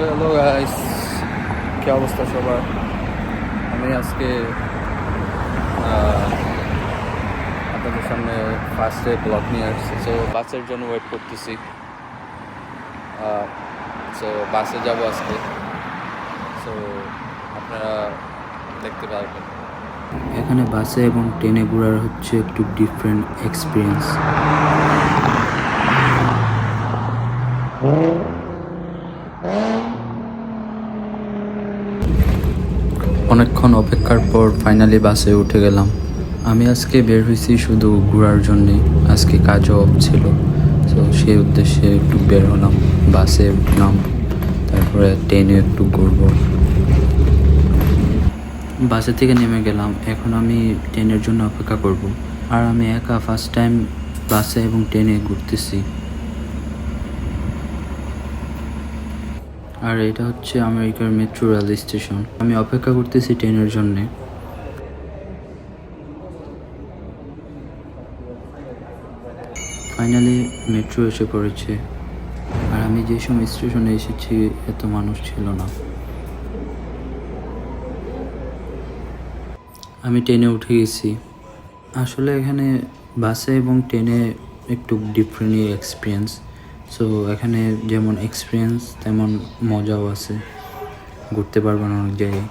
Hello guys কি অবস্থা সবার? আমি আজকে আপনাদের সামনে ফার্স্টে ব্লগ নিয়ে আসছি। সো বাসের জন্য ওয়েট করতেছি। সো বাসে যাব আজকে। সো আপনারা দেখতে পারবেন। এখানে বাসে এবং ট্রেনে ঘোরার হচ্ছে একটু ডিফারেন্ট এক্সপিরিয়েন্স অনেকক্ষণ অপেক্ষার পর ফাইনালি বাসে উঠে গেলাম। আমি আজকে বের হয়েছি শুধু ঘোরার জন্যে, আজকে কাজও অফ ছিল। তো সেই উদ্দেশ্যে একটু বের হলাম, বাসে উঠলাম, তারপরে ট্রেনে একটু ঘুরবো। বাসে থেকে নেমে গেলাম, এখন আমি ট্রেনের জন্য অপেক্ষা করব। আর আমি একা ফার্স্ট টাইম বাসে এবং ট্রেনে ঘুরতেছি। আর এটা হচ্ছে আমেরিকার মেট্রো রেল স্টেশন আমি অপেক্ষা করতেছি ট্রেনের জন্যে। ফাইনালি মেট্রো এসে পড়েছে। আর আমি যে সময় স্টেশনে এসেছি, এত মানুষ ছিল না। আমি ট্রেনে উঠে গেছি। আসলে এখানে বাসে এবং ট্রেনে একটু ডিফারেন্ট এক্সপিরিয়েন্স সো এখানে যেমন এক্সপিরিয়েন্স তেমন মজাও আছে। ঘুরতে পারবেন অনেক জায়গায়।